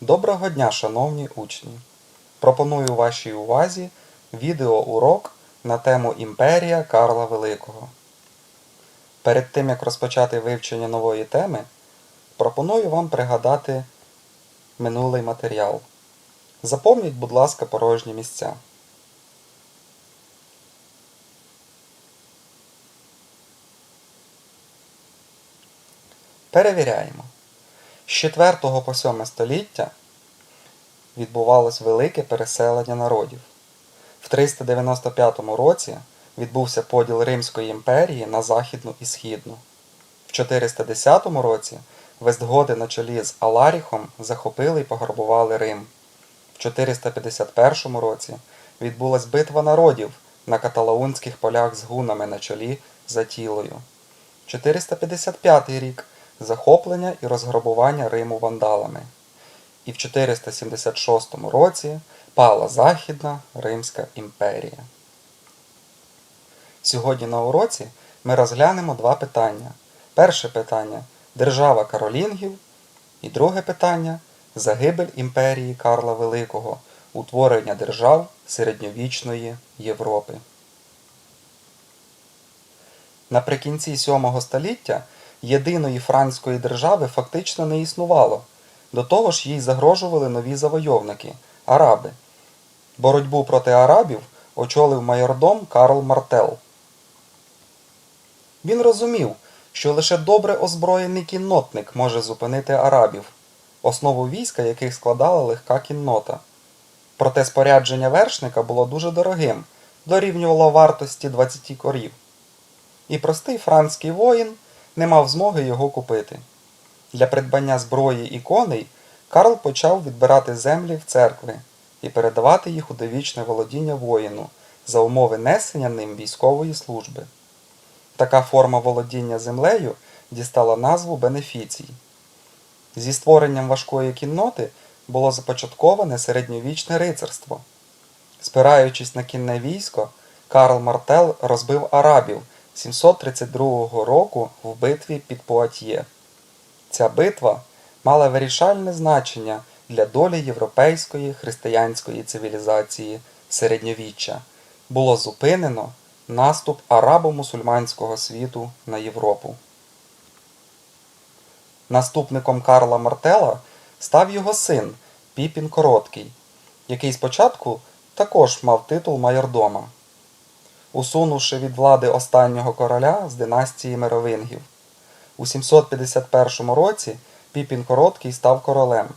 Доброго дня, шановні учні! Пропоную вашій увазі відеоурок на тему Імперія Карла Великого. Перед тим як розпочати вивчення нової теми, пропоную вам пригадати минулий матеріал. Заповніть, будь ласка, порожні місця. Перевіряємо. З 4 по 7 століття відбувалось велике переселення народів. В 395 році відбувся поділ Римської імперії на Західну і Східну. В 410 році Вестгоди на чолі з Аларіхом захопили і пограбували Рим. В 451 році відбулась битва народів на каталаунських полях з гунами на чолі з Атілою. 455 рік захоплення і розграбування Риму вандалами. І в 476 році пала Західна Римська імперія. Сьогодні на уроці ми розглянемо два питання. Перше питання Держава Каролінгів. І друге питання Загибель імперії Карла Великого, утворення держав середньовічної Європи. Наприкінці 7 століття єдиної франської держави фактично не існувало. До того ж їй загрожували нові завойовники араби. Боротьбу проти арабів очолив майордом Карл Мартел. Він розумів, що лише добре озброєний кіннотник може зупинити арабів, основу війська яких складала легка кіннота. Проте спорядження вершника було дуже дорогим, дорівнювало вартості 20 корів. І простий франський воїн не мав змоги його купити. Для придбання зброї і коней Карл почав відбирати землі в церкви і передавати їх у довічне володіння воїну за умови несення ним військової служби. Така форма володіння землею дістала назву бенефіцій. Зі створенням важкої кінноти було започатковане середньовічне рицарство. Спираючись на кінне військо, Карл Мартел розбив арабів 732 року в битві під Пуатьє. Ця битва мала вирішальне значення для долі європейської християнської цивілізації середньовіччя. Було зупинено наступ арабо-мусульманського світу на Європу. Наступником Карла Мартела став його син Піпін Короткий, який спочатку також мав титул майордома, усунувши від влади останнього короля з династії Меровингів. У 751 році Піпін Короткий став королем.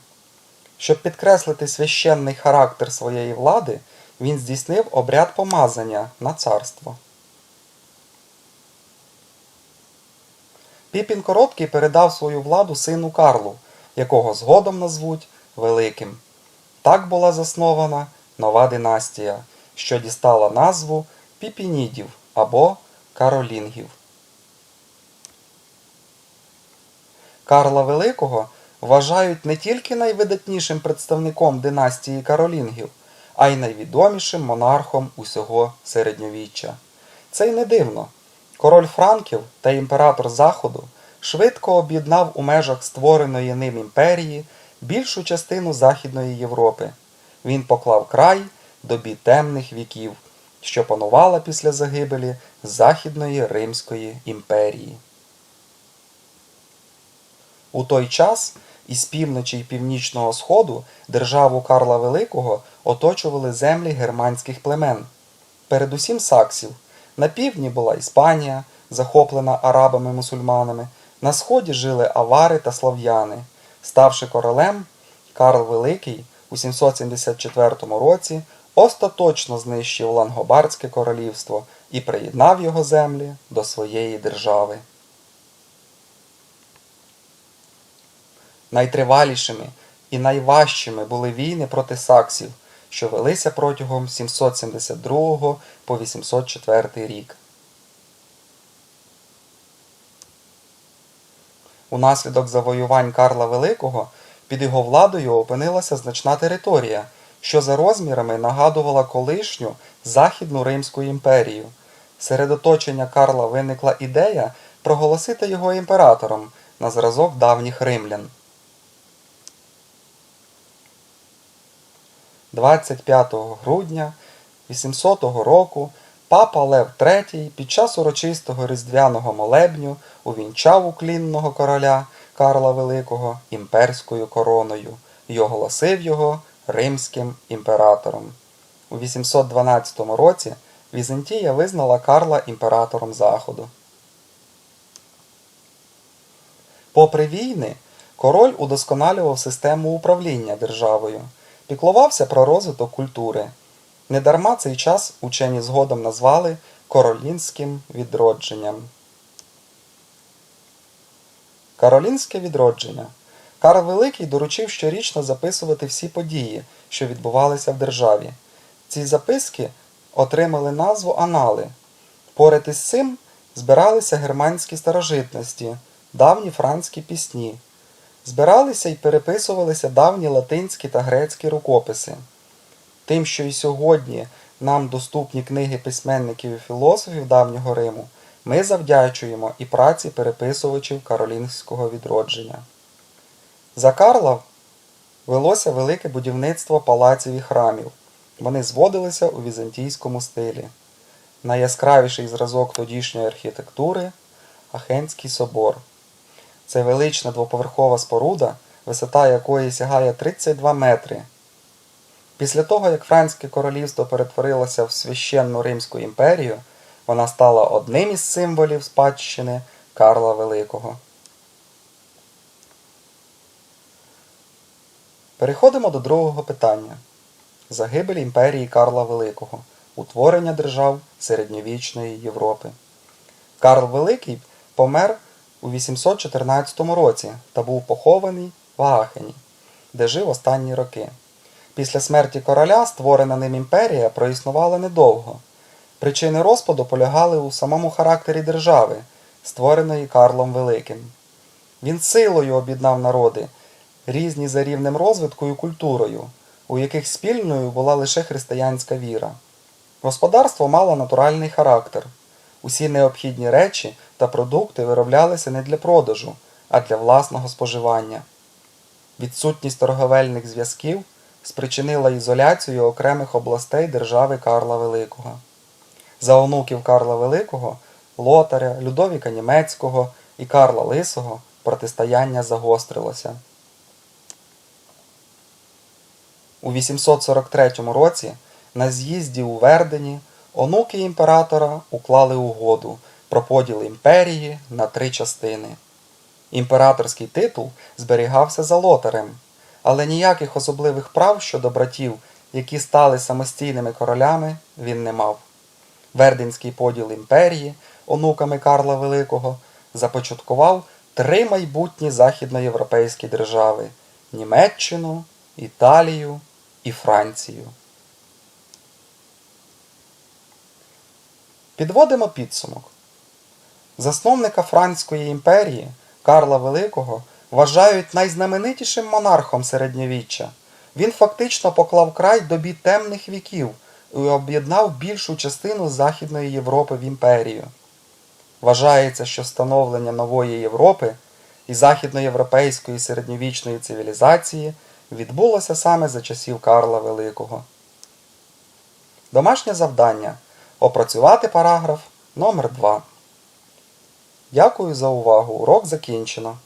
Щоб підкреслити священний характер своєї влади, він здійснив обряд помазання на царство. Піпін Короткий передав свою владу сину Карлу, якого згодом назвуть Великим. Так була заснована нова династія, що дістала назву Піпінідів або Каролінгів. Карла Великого вважають не тільки найвидатнішим представником династії Каролінгів, а й найвідомішим монархом усього середньовіччя. Це й не дивно. Король Франків та імператор Заходу швидко об'єднав у межах створеної ним імперії більшу частину Західної Європи. Він поклав край добі темних віків, що панувала після загибелі Західної Римської імперії. У той час із півночі й північного сходу державу Карла Великого оточували землі германських племен, передусім саксів. На півдні була Іспанія, захоплена арабами-мусульманами, на сході жили авари та слов'яни. Ставши королем, Карл Великий у 774 році остаточно знищив Лангобардське королівство і приєднав його землі до своєї держави. Найтривалішими і найважчими були війни проти саксів, що велися протягом 772 по 804 рік. Унаслідок завоювань Карла Великого під його владою опинилася значна територія, що за розмірами нагадувала колишню Західну Римську імперію. Серед оточення Карла виникла ідея проголосити його імператором на зразок давніх римлян. 25 грудня 800 року папа Лев III під час урочистого різдвяного молебню увінчав уклінного короля Карла Великого імперською короною і оголосив його римським імператором. У 812 році Візантія визнала Карла імператором Заходу. Попри війни, король удосконалював систему управління державою, піклувався про розвиток культури. Недарма цей час учені згодом назвали Каролінським відродженням. Каролінське відродження. Карл Великий доручив щорічно записувати всі події, що відбувалися в державі. Ці записки отримали назву Анали. Поряд із цим збиралися германські старожитності, давні франські пісні. Збиралися і переписувалися давні латинські та грецькі рукописи. Тим, що і сьогодні нам доступні книги письменників і філософів давнього Риму, ми завдячуємо і праці переписувачів каролінського відродження. За Карла велося велике будівництво палаців і храмів. Вони зводилися у візантійському стилі. Найяскравіший зразок тодішньої архітектури Ахенський собор. Це велична двоповерхова споруда, висота якої сягає 32 метри. Після того, як Франське королівство перетворилося в священну Римську імперію, вона стала одним із символів спадщини Карла Великого. Переходимо до другого питання. Загибель імперії Карла Великого. Утворення держав середньовічної Європи. Карл Великий помер у 814 році та був похований в Аахені, де жив останні роки. Після смерті короля створена ним імперія проіснувала недовго. Причини розпаду полягали у самому характері держави, створеної Карлом Великим. Він силою об'єднав народи, різні за рівнем розвитку і культурою, у яких спільною була лише християнська віра. Господарство мало натуральний характер. Усі необхідні речі та продукти вироблялися не для продажу, а для власного споживання. Відсутність торговельних зв'язків спричинила ізоляцію окремих областей держави Карла Великого. За онуків Карла Великого, Лотаря, Людовіка Німецького і Карла Лисого протистояння загострилося. У 843 році на з'їзді у Вердені онуки імператора уклали угоду про поділ імперії на три частини. Імператорський титул зберігався за лотарем, але ніяких особливих прав щодо братів, які стали самостійними королями, він не мав. Верденський поділ імперії, онуками Карла Великого, започаткував три майбутні західноєвропейські держави Німеччину, Італію і Францію. Підводимо підсумок. Засновника Франської імперії Карла Великого вважають найзнаменитішим монархом середньовіччя. Він фактично поклав край добі темних віків і об'єднав більшу частину Західної Європи в імперію. Вважається, що становлення нової Європи і західноєвропейської середньовічної цивілізації відбулося саме за часів Карла Великого. Домашнє завдання опрацювати параграф номер 2 Дякую за увагу. Урок закінчено.